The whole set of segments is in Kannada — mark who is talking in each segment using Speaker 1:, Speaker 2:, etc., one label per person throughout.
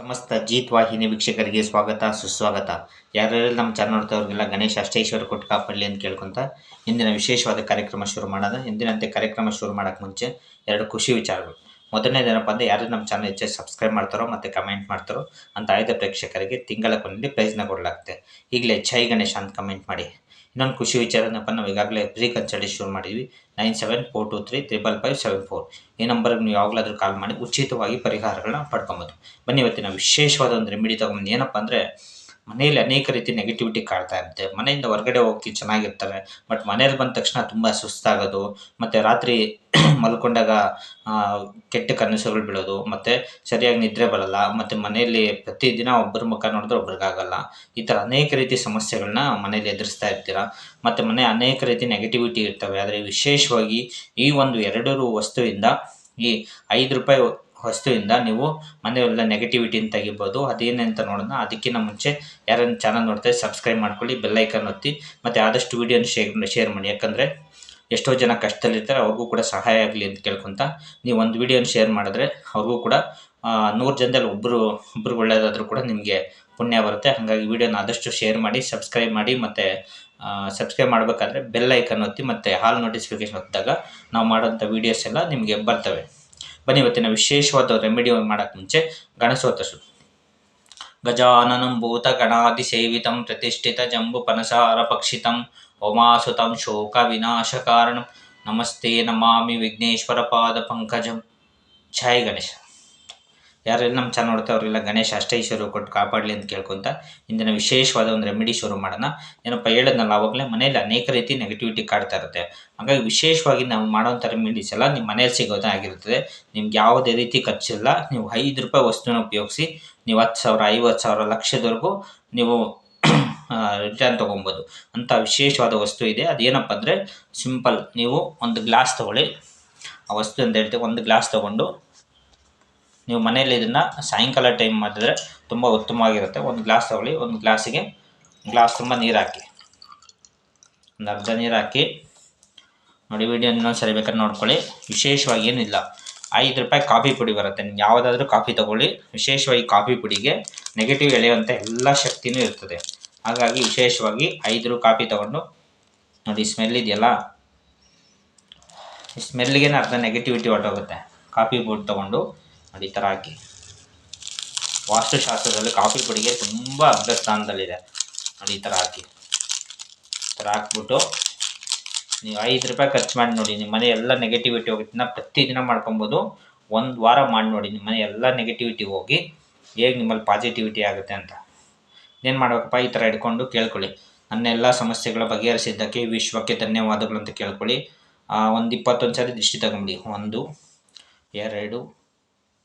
Speaker 1: ಸಮಸ್ತ ಜೀತ್ ವಾಹಿನಿ ವೀಕ್ಷಕರಿಗೆ ಸ್ವಾಗತ, ಸುಸ್ವಾಗತ. ಯಾರ್ಯಾರು ನಮ್ಮ ಚಾನಲ್ ನೋಡ್ತಾವ್ರಿಗೆಲ್ಲ ಗಣೇಶ ಅಷ್ಟೇಶ್ವರ ಕೊಟ್ಟು ಕಾಪಾಡಲಿ ಅಂತ ಕೇಳ್ಕೊಂತ ಇಂದಿನ ವಿಶೇಷವಾದ ಕಾರ್ಯಕ್ರಮ ಶುರು ಮಾಡೋಣ. ಇಂದಿನಂತೆ ಕಾರ್ಯಕ್ರಮ ಶುರು ಮಾಡೋಕ್ಕೆ ಮುಂಚೆ ಎರಡು ಖುಷಿ ವಿಚಾರಗಳು. ಮೊದಲನೇದೇನಪ್ಪ ಅಂದರೆ ಯಾರು ನಮ್ಮ ಚಾನಲ್ ಹೆಚ್ಚು ಸಬ್ಸ್ಕ್ರೈಬ್ ಮಾಡ್ತಾರೋ ಮತ್ತು ಕಮೆಂಟ್ ಮಾಡ್ತಾರೋ ಅಂತ ಆಯ್ದ ಪ್ರೇಕ್ಷಕರಿಗೆ ತಿಂಗಳ ಕೊನೆಯಲ್ಲಿ ಪ್ರೈಸ್ನ ಕೊಡಲಾಗುತ್ತೆ. ಈಗಲೇ ಜೈ ಗಣೇಶ ಅಂತ ಕಮೆಂಟ್ ಮಾಡಿ. ಇನ್ನೊಂದು ಖುಷಿ ವಿಚಾರ ಏನಪ್ಪ ನಾವು ಈಗಾಗಲೇ ಫ್ರೀ ಕನ್ಸಲ್ಟೇಷನ್ ಶುರು ಮಾಡಿದ್ವಿ. Nine seven four two three triple five seven four ಈ ನಂಬರ್ಗೆ ನೀವು ಯಾವಾಗಲಾದರೂ ಕಾಲ್ ಮಾಡಿ ಉಚಿತವಾಗಿ ಪರಿಹಾರಗಳನ್ನ ಪಡ್ಕೊಬೋದು. ಬನ್ನಿ ಇವತ್ತಿನ ವಿಶೇಷವಾದ ಒಂದು ರೆಮಿಡಿ ತಗೊಂಡು ಏನಪ್ಪ ಅಂದರೆ ಮನೆಯಲ್ಲಿ ಅನೇಕ ರೀತಿ ನೆಗೆಟಿವಿಟಿ ಕಾಡ್ತಾ ಇರುತ್ತೆ. ಮನೆಯಿಂದ ಹೊರಗಡೆ ಹೋಗಿ ಚೆನ್ನಾಗಿರ್ತಾರೆ ಬಟ್ ಮನೇಲಿ ಬಂದ ತಕ್ಷಣ ತುಂಬ ಸುಸ್ತಾಗೋದು, ಮತ್ತು ರಾತ್ರಿ ಮಲ್ಕೊಂಡಾಗ ಕೆಟ್ಟ ಕನಸುಗಳು ಬೀಳೋದು, ಮತ್ತು ಸರಿಯಾಗಿ ನಿದ್ರೆ ಬರಲ್ಲ, ಮತ್ತು ಮನೆಯಲ್ಲಿ ಪ್ರತಿದಿನ ಒಬ್ಬರ ಮುಖ ನೋಡಿದ್ರೆ ಒಬ್ರಿಗಾಗಲ್ಲ. ಈ ಥರ ಅನೇಕ ರೀತಿ ಸಮಸ್ಯೆಗಳನ್ನ ಮನೇಲಿ ಎದುರಿಸ್ತಾ ಇರ್ತೀರ? ಮತ್ತು ಮನೆ ಅನೇಕ ರೀತಿ ನೆಗೆಟಿವಿಟಿ ಇರ್ತವೆ. ಆದರೆ ವಿಶೇಷವಾಗಿ ಈ ಒಂದು ಎರಡು ವಸ್ತುವಿಂದ ಈ ಐದು ರೂಪಾಯಿ ವಸ್ತುವಿಂದ ನೀವು ಮನೆಯೆಲ್ಲ ನೆಗೆಟಿವಿಟಿನ ತೆಗಿಬೋದು. ಅದೇನಂತ ನೋಡೋಣ. ಅದಕ್ಕಿಂತ ಮುಂಚೆ ಯಾರನ್ನ ಚಾನಲ್ ನೋಡ್ತಾರೆ ಸಬ್ಸ್ಕ್ರೈಬ್ ಮಾಡ್ಕೊಳ್ಳಿ ಬೆಲ್ಲೈಕನ್ ಒತ್ತಿ, ಮತ್ತು ಆದಷ್ಟು ವೀಡಿಯೋನ ಶೇರ್ ಶೇರ್ ಮಾಡಿ ಯಾಕಂದರೆ ಎಷ್ಟೋ ಜನ ಕಷ್ಟದಲ್ಲಿರ್ತಾರೆ, ಅವ್ರಿಗೂ ಕೂಡ ಸಹಾಯ ಆಗಲಿ ಅಂತ ಕೇಳ್ಕೊತ ನೀವು ಒಂದು ವೀಡಿಯೋನ ಶೇರ್ ಮಾಡಿದ್ರೆ ಅವ್ರಿಗೂ ಕೂಡ ನೂರು ಜನದಲ್ಲಿ ಒಬ್ಬರು ಒಬ್ಬರು ಒಳ್ಳೆಯದಾದರೂ ಕೂಡ ನಿಮಗೆ ಪುಣ್ಯ ಬರುತ್ತೆ. ಹಾಗಾಗಿ ವೀಡಿಯೋನ ಆದಷ್ಟು ಶೇರ್ ಮಾಡಿ ಸಬ್ಸ್ಕ್ರೈಬ್ ಮಾಡಿ, ಮತ್ತು ಸಬ್ಸ್ಕ್ರೈಬ್ ಮಾಡಬೇಕಾದ್ರೆ ಬೆಲ್ ಐಕನ್ ಒತ್ತಿ, ಮತ್ತು ಹಾಲ್ ನೋಟಿಫಿಕೇಶನ್ ಒತ್ತಿದಾಗ ನಾವು ಮಾಡೋಂಥ ವೀಡಿಯೋಸ್ ಎಲ್ಲ ನಿಮಗೆ ಬರ್ತವೆ. ಬನ್ನಿ ಇವತ್ತಿನ ವಿಶೇಷವಾದ ರೆಮಿಡಿ ಮಾಡೋಕ್ಕೆ ಮುಂಚೆ ಗಣೇಶೋತ್ತ ಶುರು. ಗಜಾನನಂ ಭೂತ ಗಣಾದಿ ಸೇವಿತಂ ಪ್ರತಿಷ್ಠಿತ ಜಂಬು ಪನಸಾರ ಪಕ್ಷಿತಂ ಓಮಾಸುತಂ ಶೋಕ ವಿನಾಶ ಕಾರಣಂ. ನಮಸ್ತೆ ನಮಾಮಿ ವಿಘ್ನೇಶ್ವರ ಪಾದ ಪಂಕಜಂ. ಜೈ ಗಣೇಶ. ಯಾರೆಲ್ಲ ನಮ್ಮ ಚಾನಲ್ ನೋಡ್ತಾ ಅವರೆಲ್ಲ ಗಣೇಶ ಅಷ್ಟೈಶ್ವರ್ಯ ಕೊಟ್ಟು ಕಾಪಾಡಲಿ ಅಂತ ಕೇಳ್ಕೊಂತ ಇಂದಿನ ವಿಶೇಷವಾದ ಒಂದು ರೆಮಿಡಿ ಶುರು ಮಾಡೋಣ. ಏನಪ್ಪ ಹೇಳೋದ್ನಲ್ಲ ಆವಾಗಲೇ ಮನೆಯಲ್ಲಿ ಅನೇಕ ರೀತಿ ನೆಗೆಟಿವಿಟಿ ಕಾಡ್ತಾ ಇರುತ್ತೆ. ಹಾಗಾಗಿ ವಿಶೇಷವಾಗಿ ನಾವು ಮಾಡೋಂಥ ರೆಮಿಡೀಸ್ ಎಲ್ಲ ನಿಮ್ಮ ಮನೇಲಿ ಸಿಗೋದೇ ಆಗಿರುತ್ತದೆ ನಿಮ್ಗೆ ಯಾವುದೇ ರೀತಿ ಖರ್ಚಿಲ್ಲ. ನೀವು ಐದು ರೂಪಾಯಿ ವಸ್ತುನ ಉಪಯೋಗಿಸಿ, ನೀವು ಹತ್ತು ಸಾವಿರ, ಐವತ್ತು ಸಾವಿರ, ಲಕ್ಷದವರೆಗೂ ನೀವು ರಿಟರ್ನ್ ತೊಗೊಬೋದು. ಅಂಥ ವಿಶೇಷವಾದ ವಸ್ತು ಇದೆ. ಅದೇನಪ್ಪ ಅಂದರೆ ಸಿಂಪಲ್ ನೀವು ಒಂದು ಗ್ಲಾಸ್ ತೊಗೊಳ್ಳಿ. ಆ ವಸ್ತು ಅಂತ ಹೇಳ್ತೀವಿ, ಒಂದು ಗ್ಲಾಸ್ ತೊಗೊಂಡು ನೀವು ಮನೆಯಲ್ಲಿ ಇದನ್ನು ಸಾಯಂಕಾಲ ಟೈಮ್ ಮಾಡಿದ್ರೆ ತುಂಬ ಉತ್ತಮವಾಗಿರುತ್ತೆ. ಒಂದು ಗ್ಲಾಸ್ ತಗೊಳ್ಳಿ, ಒಂದು ಗ್ಲಾಸಿಗೆ ಗ್ಲಾಸ್ ತುಂಬ ನೀರು ಹಾಕಿ. ಒಂದು ಅರ್ಧ ನೀರು ಹಾಕಿ. ನೋಡಿ ವಿಡಿಯೋ ಇನ್ನೊಂದು ಸರಿ ಬೇಕಾದ್ರೆ ನೋಡ್ಕೊಳ್ಳಿ. ವಿಶೇಷವಾಗಿ ಏನಿಲ್ಲ. ಐದು ರೂಪಾಯಿ ಕಾಫಿ ಪುಡಿ ಬರುತ್ತೆ. ನೀವು ಯಾವುದಾದ್ರೂ ಕಾಫಿ ತಗೊಳ್ಳಿ. ವಿಶೇಷವಾಗಿ ಕಾಫಿ ಪುಡಿಗೆ ನೆಗೆಟಿವ್ ಎಳೆಯುವಂಥ ಎಲ್ಲ ಶಕ್ತಿನೂ ಇರ್ತದೆ. ಹಾಗಾಗಿ ವಿಶೇಷವಾಗಿ ಐದು ರೂ ಕಾಫಿ ತಗೊಂಡು ನೋಡಿ ಸ್ಮೆಲ್ ಇದೆಯಲ್ಲ? ಈ ಸ್ಮೆಲ್ಗೆ ಅರ್ಧ ನೆಗೆಟಿವಿಟಿ ಹೊರಟೋಗುತ್ತೆ. ಕಾಫಿ ಪುಡಿ ತೊಗೊಂಡು ನೋಡಿ ಈ ಥರ ಹಾಕಿ ವಾಸ್ತುಶಾಸ್ತ್ರದಲ್ಲಿ ಕಾಫಿ ಪುಡಿಗೆ ತುಂಬ ಅಗ್ರ ಸ್ಥಾನದಲ್ಲಿದೆ ಈ ಥರ ಹಾಕಿ ಈ ಥರ ಹಾಕ್ಬಿಟ್ಟು ನೀವು ಐದು ರೂಪಾಯಿ ಖರ್ಚು ಮಾಡಿ ನೋಡಿ, ನಿಮ್ಮ ಮನೆ ಎಲ್ಲ ನೆಗೆಟಿವಿಟಿ ದಿನ ಪ್ರತಿದಿನ ಮಾಡ್ಕೊಬೋದು. ಒಂದು ವಾರ ಮಾಡಿ ನೋಡಿ, ನಿಮ್ಮ ಮನೆ ಎಲ್ಲ ನೆಗೆಟಿವಿಟಿ ಹೋಗಿ, ಹೇಗೆ ನಿಮ್ಮಲ್ಲಿ ಪಾಸಿಟಿವಿಟಿ ಆಗುತ್ತೆ ಅಂತ. ಏನು ಮಾಡಬೇಕಪ್ಪ? ಈ ಥರ ಹಿಡ್ಕೊಂಡು ಕೇಳ್ಕೊಳ್ಳಿ. ನನ್ನ ಎಲ್ಲ ಸಮಸ್ಯೆಗಳ ಬಗೆಹರಿಸಿದ್ದಕ್ಕೆ, ವಿಶ್ವಕ್ಕೆ ಧನ್ಯವಾದಗಳು ಅಂತ ಕೇಳ್ಕೊಳ್ಳಿ. ಒಂದು ಇಪ್ಪತ್ತೊಂದು ಸಾರಿ ದೃಷ್ಟಿ ತಗೊಂಬಿಡಿ. ಒಂದು, ಎರಡು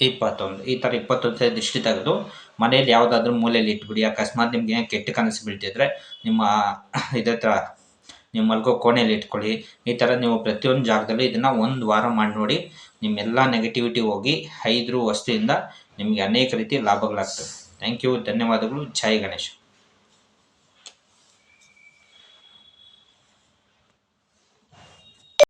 Speaker 1: ಇಪ್ಪತ್ತೊಂದು, ಈ ಥರ ಇಪ್ಪತ್ತೊಂದು ದೃಷ್ಟಿ ತೆಗೆದು ಮನೇಲಿ ಯಾವುದಾದ್ರೂ ಮೂಲೆಯಲ್ಲಿ ಇಟ್ಬಿಡಿ. ಅಕಸ್ಮಾತ್ ನಿಮ್ಗೆ ಏನು ಕೆಟ್ಟ ಕನಸು ಬೀಳ್ತಿದ್ರೆ ನಿಮ್ಮ ಇದೇ ತರ ನೀವು ಮಲ್ಗೋ ಕೋಣೆಯಲ್ಲಿ ಇಟ್ಕೊಳ್ಳಿ. ಈ ಥರ ನೀವು ಪ್ರತಿಯೊಂದು ಜಾಗದಲ್ಲೂ ಇದನ್ನು ಒಂದು ವಾರ ಮಾಡಿ ನೋಡಿ. ನಿಮ್ಮೆಲ್ಲ ನೆಗೆಟಿವಿಟಿ ಹೋಗಿ ಐದು ವಸ್ತುವಿಂದ ನಿಮಗೆ ಅನೇಕ ರೀತಿ ಲಾಭಗಳಾಗ್ತವೆ ಥ್ಯಾಂಕ್ ಯು ಧನ್ಯವಾದಗಳು. ಜೈ ಗಣೇಶ್.